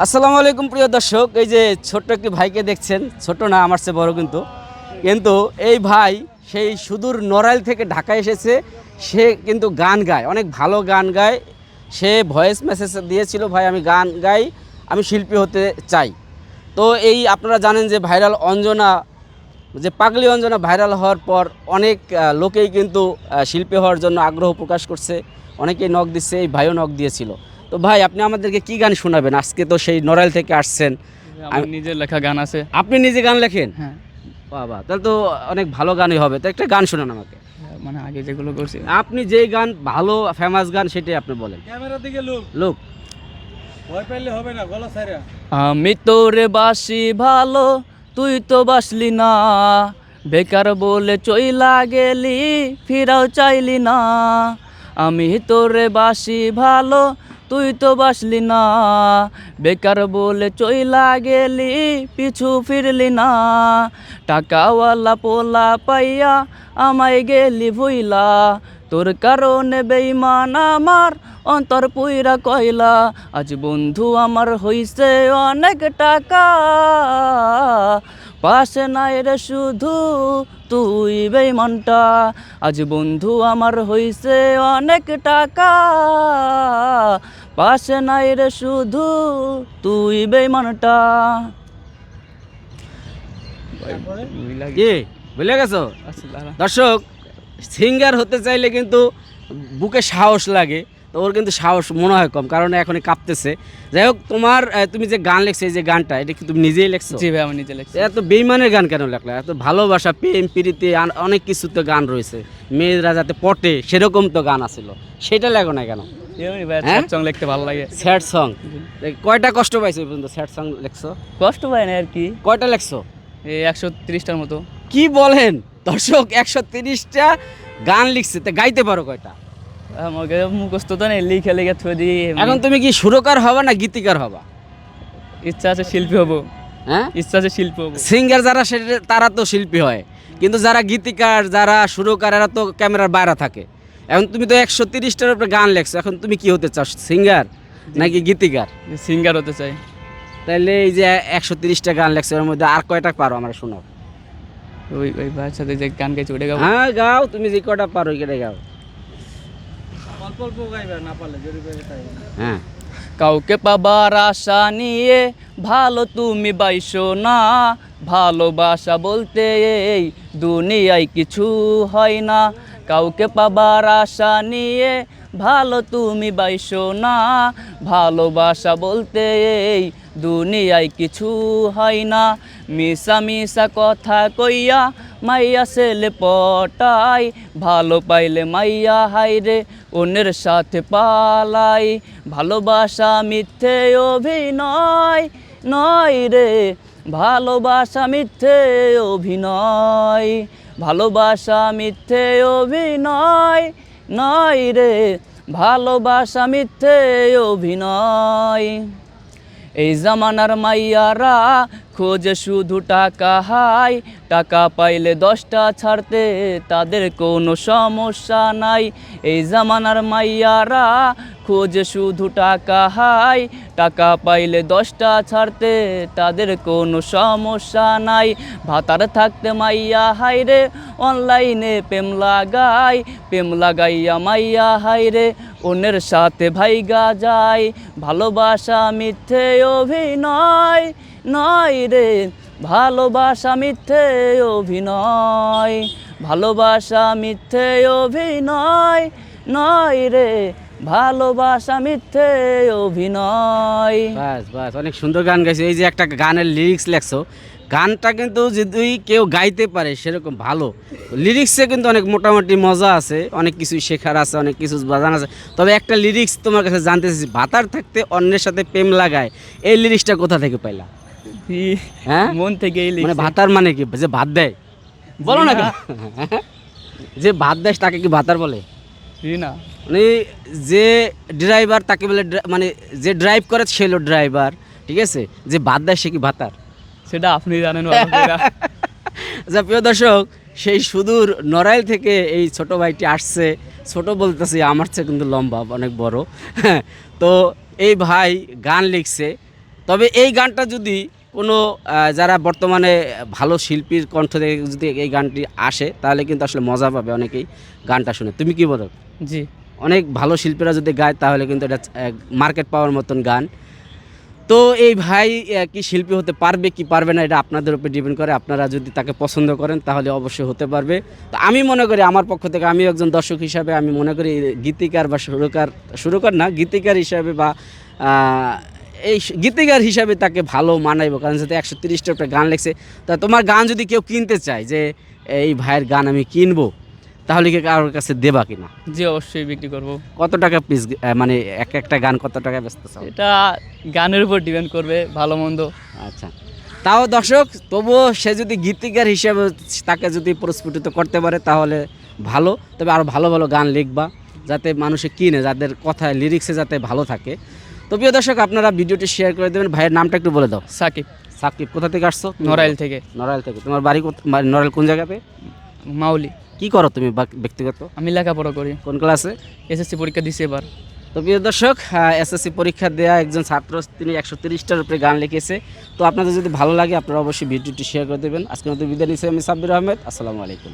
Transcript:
আসসালামু আলাইকুম প্রিয় দর্শক, এই যে ছোট্ট একটি ভাইকে দেখছেন, ছোট না, আমার চেয়ে বড় কিন্তু। কিন্তু এই ভাই সেই সুদূর নড়াইল থেকে ঢাকা এসেছে, সে কিন্তু গান গায়, অনেক ভালো গান গায়। সে ভয়েস মেসেজ দিয়েছিল, ভাই, আমি গান গাই, আমি শিল্পী হতে চাই। তো এই আপনারা জানেন যে ভাইরাল অঞ্জনা, যে পাগলি অঞ্জনা ভাইরাল হওয়ার পর অনেক লোকেই কিন্তু শিল্পী হওয়ার জন্য আগ্রহ প্রকাশ করছে। অনেকেই নখ দিচ্ছে, এই ভাইও নখ দিয়েছিল। তো ভাই আপনি আমাদেরকে কি গান শোনাবেন? আজকে তো সেই নড়াইল থেকে আসছেন। আমার নিজের লেখা গান আছে। আপনি নিজে গান লেখেন? হ্যাঁ। বাবা তাহলে তো অনেক ভালো গানই হবে। তো একটা গান শোনান আমাকে। মানে আগে যেগুলো করছি। আপনি যেই গান ভালো ফেমাস গান সেটাই আপনি বলেন। ক্যামেরার দিকে লোক। লোক। ভয় পাইলে হবে না গলা সাইরা আমি তোরে বাসি ভালো তুই তো বাসলি না। বেকার বলে চইলা গেলি ফিরাও চাইলি না। আমি তোরে বাসি ভালো তুই তো বাসলি না। বেকার বলে চইলা গেলি, পিছু ফিরলি না। টাকাওয়ালা পোলা পাইয়া আমায় গেলি ভুইলা। তোর কারণে বেইমান আমার অন্তর পুইরা কইলা আজ বন্ধু আমার হইছে অনেক টাকা। পাশে নাই রে শুধু তুই বেইমানটা। আজ বন্ধু আমার হইছে অনেক টাকা। পাশে নাই রে শুধু তুই বেইমানটা। কি? বুঝলে গেছো? দর্শক সিঙ্গার হতে চাইলে কিন্তু বুকে সাহস লাগে। তো ওর কিন্তু সাহস মনে হয় কম কারণ এখন কাঁপতেছে। যাই হোক তোমার তুমি যে গান লেখছো এই যে গানটা এটা কি তুমি নিজেই লেখছো? জি ভাই আমি নিজে লেখছি। এত বেইমানের গান কেন লেখলা? এত ভালোবাসা প্রেম প্রীতি অনেক কিছু তো গান রয়েছে। মেয়েরা যাতে পটে সেরকম তো গান আছিল। সেটা লেখো না কেন? এমনি হ্যাঁ? সং লিখতে ভালো লাগে। স্যাড সং কয়টা কষ্ট পাইছো এই পর্যন্ত স্যাড সং লেখছো? কষ্ট পাই না আর কি। কয়টা লেখছো? এই একশো তিরিশটার মতো। কি বলেন? দর্শক একশো তিরিশটা গান লিখছে তা গাইতে পারো কয়টা? আমাকে মুখস্থ তো নেই লিখে লিখে থুয়ে দিই। এখন তুমি কি সুরকার হবা না গীতিকার হবা? ইচ্ছা আছে শিল্পী হব। হ্যাঁ? ইচ্ছা আছে শিল্পী হব। সিঙ্গার যারা সেটা তারা তো শিল্পী হয়। কিন্তু যারা গীতিকার যারা সুরকার এরা তো ক্যামেরার বাইরে থাকে। এখন তুমি তো একশো তিরিশটার উপরে গান লেখছো। এখন তুমি কি হতে চাও সিঙ্গার নাকি গীতিকার? সিঙ্গার হতে চাই। তাহলে এই যে একশো তিরিশটা গান লেখছো এর মধ্যে আর কয়টা পারো আমরা শোনাও? ওই ওই ভাইয়ের সাথে যে গান গাইছে ওটা গাও। হ্যাঁ গাও। তুমি যে কয়টা পারো কেটে গাও। হ্যাঁ। কাউকে পাবার আশা নিয়ে ভালো তুমি বাইসো না ভালোবাসা বলতে এই দুনিয়ায় কিছু হয় না। কাউকে পাবার আশা নিয়ে ভালো তুমি বাইসো না। ভালোবাসা বলতে এই দুনিয়ায় কিছু হয় না। মিশা মিশা কথা কইয়া মাইয়া ছেলে পটাই ভালো পাইলে মাইয়া হাইরে অন্যের সাথে পালাই। ভালোবাসা মিথ্যে অভিনয়, নয় রে, ভালোবাসা মিথ্যে অভিনয়। ভালোবাসা মিথ্যে অভিনয় নয় রে ভালোবাসা মিথ্যে অভিনয়। এই জামানার মাইয়ারা খোঁজে শুধু টাকা হাই, টাকা পাইলে দশটা ছাড়তে তাদের কোনো সমস্যা নাই। এই জামানার মাইয়ারা খোঁজে শুধু টাকা হাই, টাকা পাইলে দশটা ছাড়তে তাদের কোনো সমস্যা নাই। ভাতার থাকতে মাইয়া হাই রে, অনলাইনে প্রেম লাগাই, প্রেম লাগাইয়া মাইয়া হাই রে, অন্যের সাথে ভাইগা যায়। ভালোবাসা মিথ্যে অভিনয় নয় রে। ভালোবাসা মিথ্যে অভিনয়। ভালোবাসা মিথ্যে অভিনয়। নয় রে। ভালোবাসা মিথ্যে অভিনয়। বাস বাস, অনেক সুন্দর গান গাইছো। এই যে একটা গানের লিরিক্স লেখছো, গানটা কিন্তু যদি কেউ গাইতে পারে, সেরকম ভালো। লিরিক্সে কিন্তু অনেক মোটামুটি মজা আছে, অনেক কিছু শেখার আছে, অনেক কিছু বাজান আছে। তবে একটা লিরিক্স তোমার কাছে জানতে চাইছি, ভাতার থাকতে অন্যের সাথে প্রেম লাগায়, এই লিরিক্সটা কোথা থেকে পাইলা? হ্যাঁ? মন থেকেই মানে ভাতার মানে কি? যে ভাত দেয়? বলো না যে ভাত দেয় তাকে কি ভাতার বলে? না। মানে যে ড্রাইভার তাকে বলে মানে যে ড্রাইভ করে সে হলো ড্রাইভার ঠিক আছে? যে ভাত দেয় সে কি ভাতার? সেটা আপনি জানেন বাবা। আচ্ছা প্রিয় দর্শক সেই সুদূর নড়াইল থেকে এই ছোট ভাইটি আসছে। ছোট বলতেছি আমার চেয়ে কিন্তু লম্বা অনেক বড়। তো এই ভাই গান লিখছে। তবে এই গানটা যদি কোনো যারা বর্তমানে ভালো শিল্পীর কণ্ঠ থেকে যদি এই গানটি আসে তাহলে কিন্তু আসলে মজা পাবে অনেকেই গানটা শুনে। তুমি কি বলো জি। অনেক ভালো শিল্পীরা যদি গায় তাহলে কিন্তু এটা মার্কেট পাওয়ার মতন গান। তো এই ভাই কি শিল্পী হতে পারবে কি পারবে না এটা আপনাদের উপর ডিপেন্ড করে। আপনারা যদি তাকে পছন্দ করেন তাহলে অবশ্যই হতে পারবে। তো আমি মনে করি আমার পক্ষ থেকে আমি একজন দর্শক হিসাবে আমি মনে করি গীতিকার বা সুরকার সুরকার না গীতিকার হিসাবে বা এই গীতিকার হিসাবে তাকে ভালো মানাইব কারণ যাতে একশো তিরিশটা একটা গান লেখছে। তা তোমার গান যদি কেউ কিনতে চায় যে এই ভাইয়ের গান আমি কিনবো তাহলে কি কারোর কাছে দেবা কিনা? জি অবশ্যই বিক্রি করব। কত টাকা পিস মানে এক একটা গান কত টাকা ব্যস্ত এটা গানের উপর ডিপেন্ড করবে ভালো মন্দ। আচ্ছা। তাও দর্শক তবুও সে যদি গীতিকার হিসেবে তাকে যদি প্রস্ফুটিত করতে পারে তাহলে ভালো। তবে আরও ভালো ভালো গান লিখবা যাতে মানুষে কিনে যাদের কথায় লিরিক্সে যাতে ভালো থাকে। তো প্রিয় দর্শক আপনারা ভিডিওটি শেয়ার করে দেবেন। ভাইয়ের নামটা একটু বলে দাও। সাকিব। সাকিব কোথা থেকে আসছো? নড়াইল থেকে। নড়াইল থেকে। তোমার বাড়ি নড়াইল কোন জায়গাতে মাউলি। কি করো তুমি ব্যক্তিগত? আমি লেখাপড়া করি। কোন ক্লাসে এসএসসি পরীক্ষা দিছি এবার। তো প্রিয় দর্শক এসএসসি পরীক্ষা দেওয়া একজন ছাত্র তিনি একশো তিরিশটার উপরে গান লিখেছে। তো আপনাদের যদি ভালো লাগে আপনারা অবশ্যই ভিডিওটি শেয়ার করে দেবেন। আজকের মতো বিদায় নিচ্ছি আমি সাব্বির আহমেদ। আসসালামু আলাইকুম।